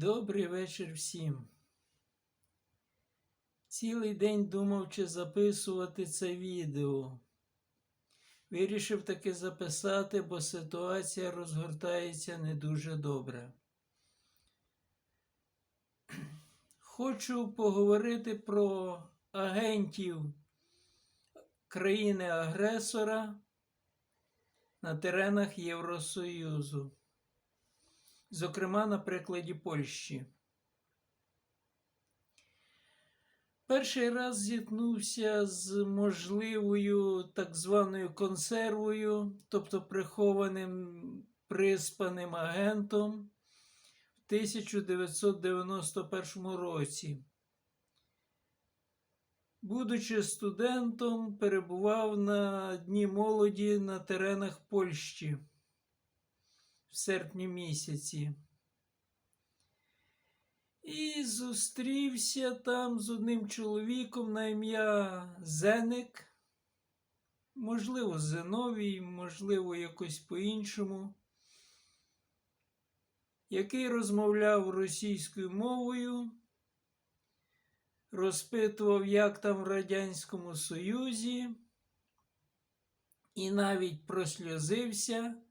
Добрий вечір всім. Цілий день думав, чи записувати це відео. Вирішив таки записати, бо ситуація розгортається не дуже добре. Хочу поговорити про агентів країни-агресора на теренах Євросоюзу зокрема на прикладі Польщі. Перший раз зіткнувся з можливою так званою консервою, тобто прихованим приспаним агентом в 1991 році. Будучи студентом, перебував на Дні молоді на теренах Польщі в серпні місяці. І зустрівся там з одним чоловіком на ім'я Зеник. Можливо, Зиновій, можливо, якось по-іншому, який розмовляв російською мовою, розпитував, як там в Радянському Союзі, і навіть просльозився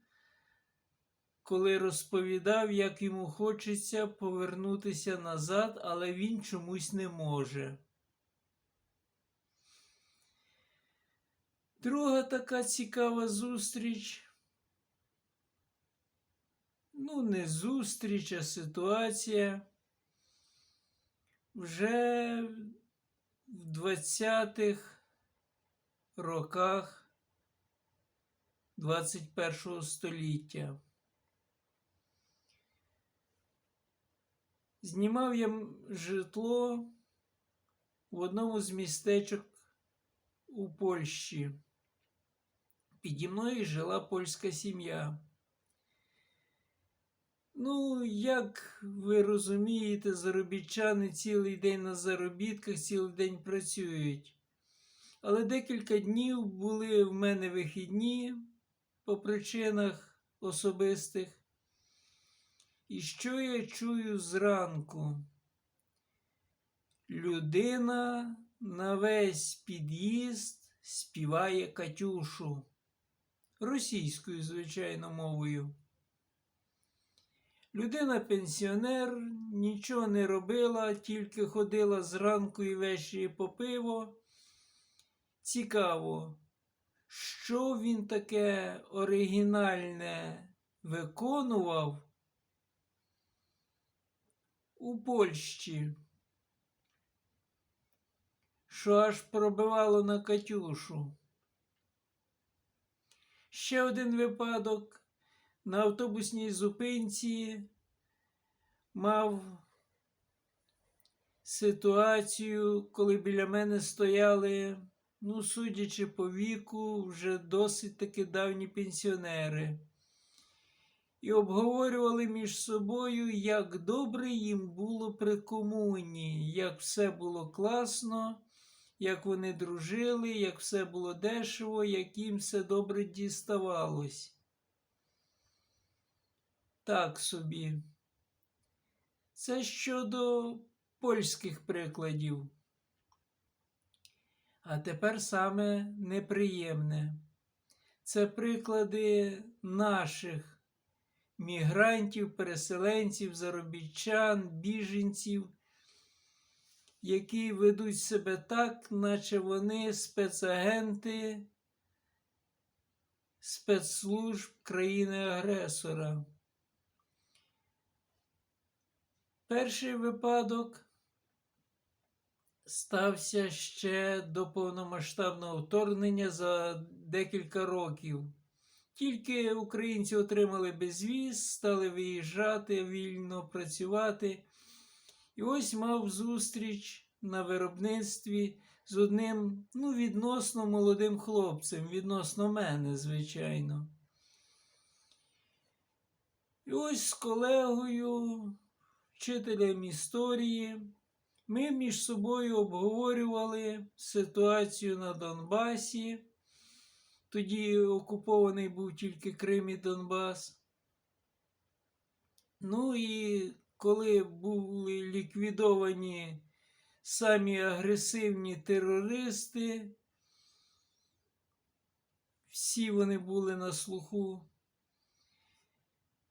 коли розповідав, як йому хочеться повернутися назад, але він чомусь не може. Друга така цікава зустріч. Ну, не зустріч, а ситуація. Вже в 20-х роках 21 століття. Знімав я житло в одному з містечок у Польщі. Піді мною жила польська сім'я. Ну, як ви розумієте, заробітчани цілий день на заробітках, цілий день працюють. Але декілька днів були в мене вихідні по причинах особистих. І що я чую зранку? Людина на весь під'їзд співає Катюшу російською, звичайно, мовою. Людина пенсіонер, нічого не робила, тільки ходила зранку і ввечері по пиво. Цікаво, що він таке оригінальне виконував у Польщі, що аж пробивало на Катюшу. Ще один випадок на автобусній зупинці мав ситуацію, коли біля мене стояли, ну, судячи по віку, вже досить таки давні пенсіонери і обговорювали між собою, як добре їм було при комуні, як все було класно, як вони дружили, як все було дешево, як їм все добре діставалось. Так собі. Це щодо польських прикладів. А тепер саме неприємне. Це приклади наших мігрантів, переселенців, заробітчан, біженців, які ведуть себе так, наче вони спецагенти спецслужб країни-агресора. Перший випадок стався ще до повномасштабного вторгнення за декілька років. Тільки українці отримали безвіз, стали виїжджати, вільно працювати. І ось мав зустріч на виробництві з одним ну, відносно молодим хлопцем, відносно мене, звичайно. І ось з колегою, вчителем історії, ми між собою обговорювали ситуацію на Донбасі. Тоді окупований був тільки Крим і Донбас. Ну і коли були ліквідовані самі агресивні терористи, всі вони були на слуху,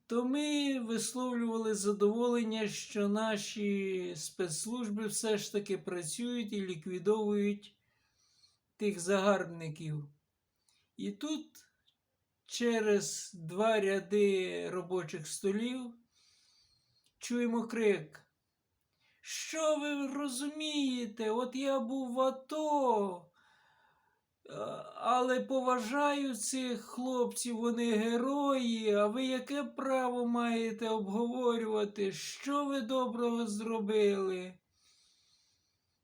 то ми висловлювали задоволення, що наші спецслужби все ж таки працюють і ліквідовують тих загарбників. І тут через два ряди робочих столів чуємо крик. Що ви розумієте? От я був в АТО, е, але поважаю цих хлопців, вони герої. А ви яке право маєте обговорювати, що ви доброго зробили?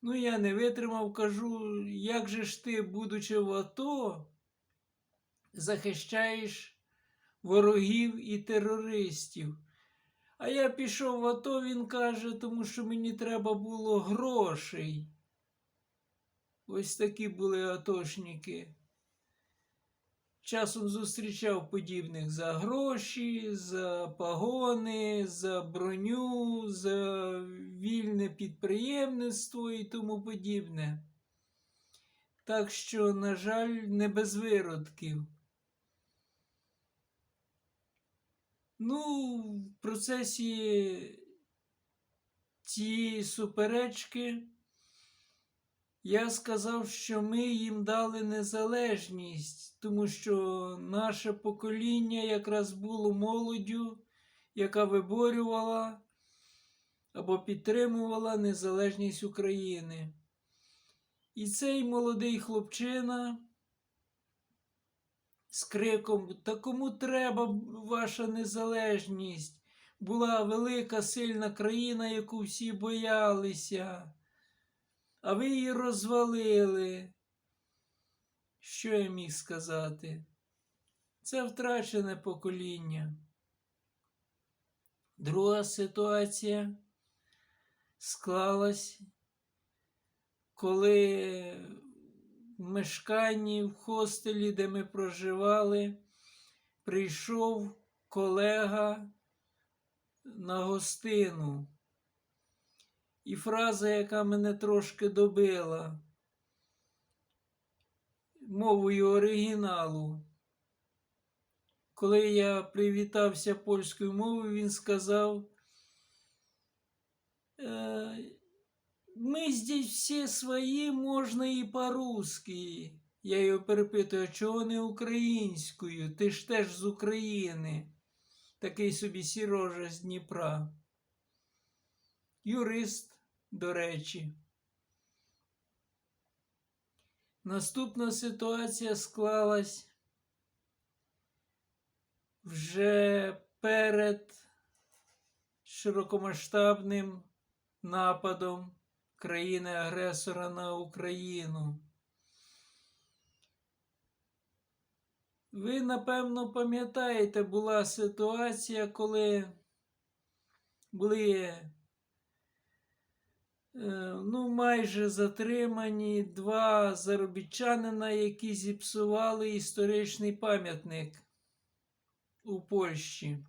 Ну, я не витримав, кажу, як же ж ти, будучи в АТО, захищаєш ворогів і терористів? А я пішов в АТО, він каже, тому що мені треба було грошей. Ось такі були атошники. Часом зустрічав подібних за гроші, за погони, за броню, за вільне підприємництво і тому подібне. Так що, на жаль, не без виродків. Ну, в процесі цієї суперечки я сказав, що ми їм дали незалежність, тому що наше покоління якраз було молоддю, яка виборювала або підтримувала незалежність України. І цей молодий хлопчина з криком Та кому треба ваша незалежність? Була велика сильна країна, яку всі боялися, а ви її розвалили. Що я міг сказати? Це втрачене покоління. Друга ситуація склалась, коли мешканні, в хостелі, де ми проживали, прийшов колега на гостину. І фраза, яка мене трошки добила мовою оригіналу. Коли я привітався польською мовою, він сказав. «Е, мы здесь все свои, можна і по-русски. Я його перепитую, чого не українською? Ти ж теж з України. Такий собі сірожа з Дніпра. Юрист, до речі. Наступна ситуація склалась вже перед широкомасштабним нападом країни-агресора на Україну. Ви, напевно, пам'ятаєте, була ситуація, коли були е, ну, майже затримані два заробітчанина, які зіпсували історичний пам'ятник у Польщі.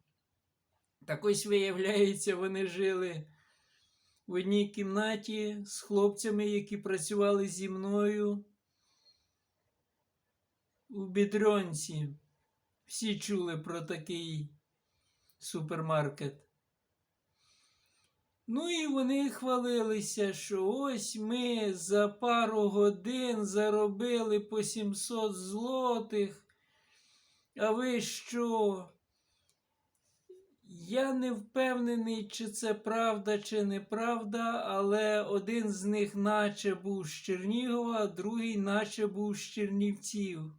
Так ось, виявляється, вони жили в одній кімнаті з хлопцями, які працювали зі мною у Бідрьонці. Всі чули про такий супермаркет. Ну і вони хвалилися, що ось ми за пару годин заробили по 700 злотих. А ви що? Я не впевнений, чи це правда, чи неправда, але один з них наче був з Чернігова, другий наче був з Чернівців.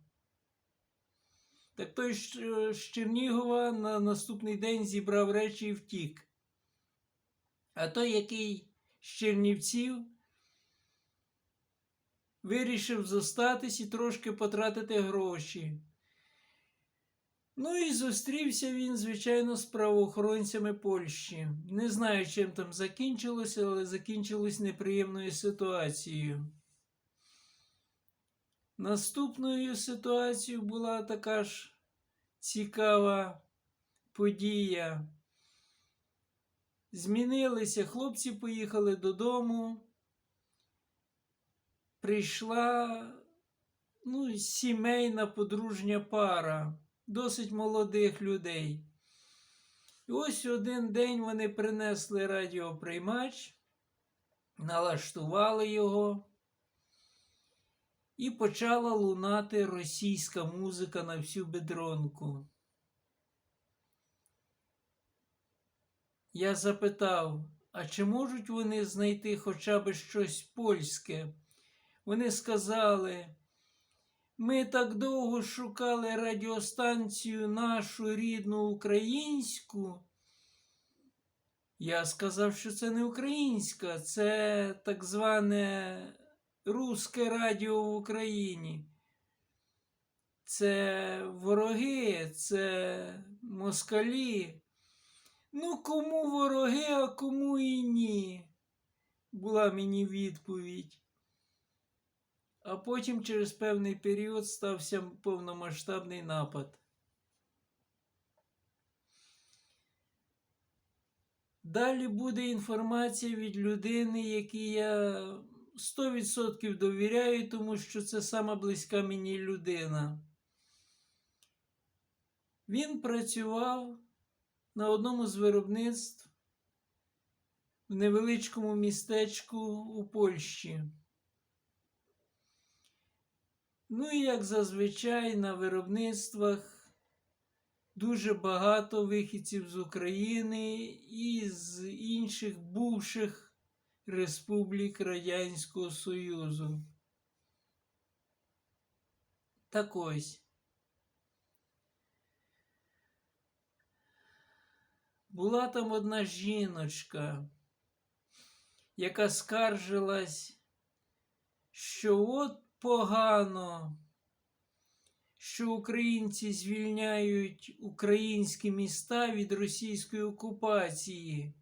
Так той з Чернігова на наступний день зібрав речі і втік. А той, який з Чернівців, вирішив зостатись і трошки потратити гроші. Ну і зустрівся він, звичайно, з правоохоронцями Польщі. Не знаю, чим там закінчилося, але закінчилось неприємною ситуацією. Наступною ситуацією була така ж цікава подія. Змінилися, хлопці поїхали додому. Прийшла ну, сімейна подружня пара, досить молодих людей. І ось один день вони принесли радіоприймач, налаштували його, і почала лунати російська музика на всю бедронку. Я запитав, а чи можуть вони знайти хоча б щось польське? Вони сказали, ми так довго шукали радіостанцію нашу рідну українську. Я сказав, що це не українська, це так зване Руське радіо в Україні. Це вороги, це москалі. Ну, кому вороги, а кому і ні, була мені відповідь. А потім через певний період стався повномасштабний напад. Далі буде інформація від людини, якій я 100% довіряю, тому що це сама близька мені людина. Він працював на одному з виробництв в невеличкому містечку у Польщі. Ну і як зазвичай на виробництвах дуже багато вихідців з України і з інших бувших республік Радянського Союзу. Так ось. Була там одна жіночка, яка скаржилась, що от погано, що українці звільняють українські міста від російської окупації,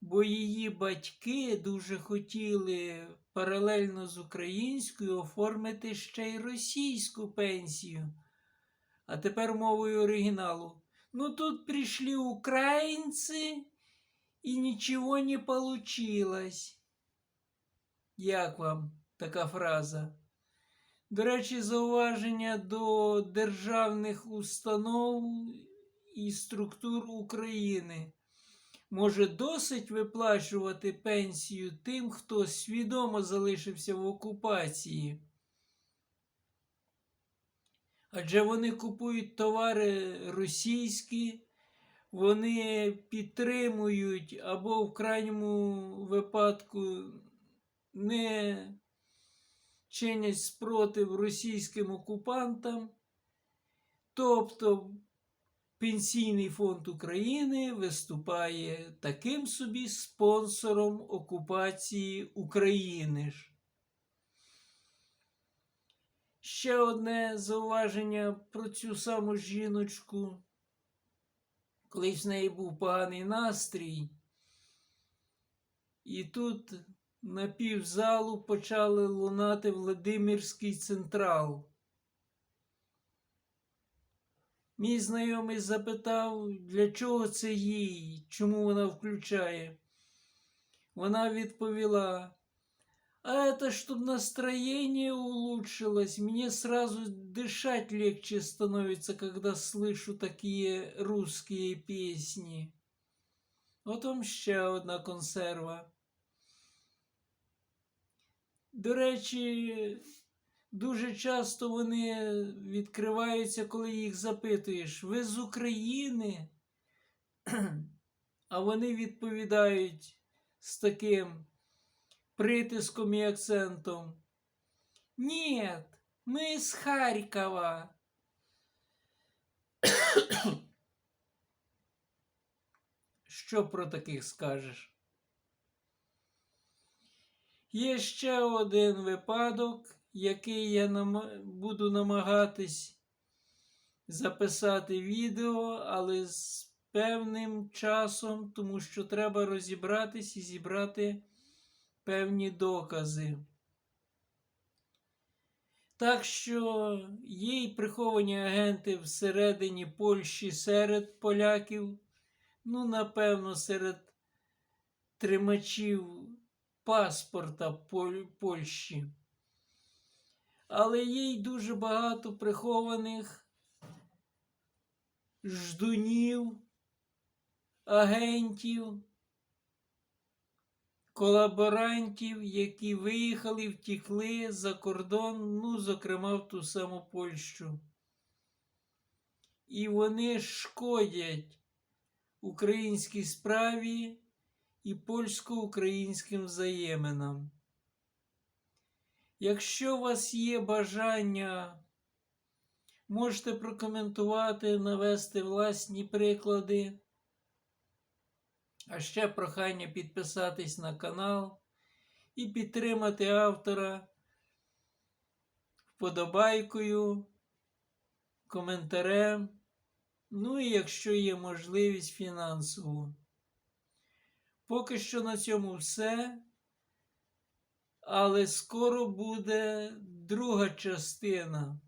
бо її батьки дуже хотіли паралельно з українською оформити ще й російську пенсію. А тепер мовою оригіналу. Ну тут пришли украинцы, и ничего не получилось. Як вам така фраза? До речі, зауваження до державних установ і структур України. Може досить виплачувати пенсію тим, хто свідомо залишився в окупації. Адже вони купують товари російські, вони підтримують або в крайньому випадку не чинять спротив російським окупантам. Тобто Пенсійний фонд України виступає таким собі спонсором окупації України. ж. Ще одне зауваження про цю саму жіночку. Колись в неї був поганий настрій, і тут на півзалу почали лунати Владимирський централ. Мій знайомий запитав, для чого це їй, чому вона включає. Вона відповіла, а это чтобы настроение улучшилось. Мне сразу дышать легче становится, когда слышу такие русские песни. От вам ще одна консерва. До речі, дуже часто вони відкриваються, коли їх запитуєш, ви з України? А вони відповідають з таким притиском і акцентом. Нет, ми з Харкова. Що про таких скажеш? Є ще один випадок, який я нам... буду намагатись записати відео, але з певним часом, тому що треба розібратись і зібрати певні докази. Так що є й приховані агенти всередині Польщі серед поляків, ну, напевно, серед тримачів паспорта Поль- Польщі. Але є й дуже багато прихованих ждунів, агентів, колаборантів, які виїхали, втікли за кордон, ну, зокрема, в ту саму Польщу. І вони шкодять українській справі і польсько-українським взаєминам. Якщо у вас є бажання, можете прокоментувати, навести власні приклади. А ще прохання підписатись на канал і підтримати автора вподобайкою, коментарем, ну і якщо є можливість фінансово. Поки що на цьому все. Але скоро буде друга частина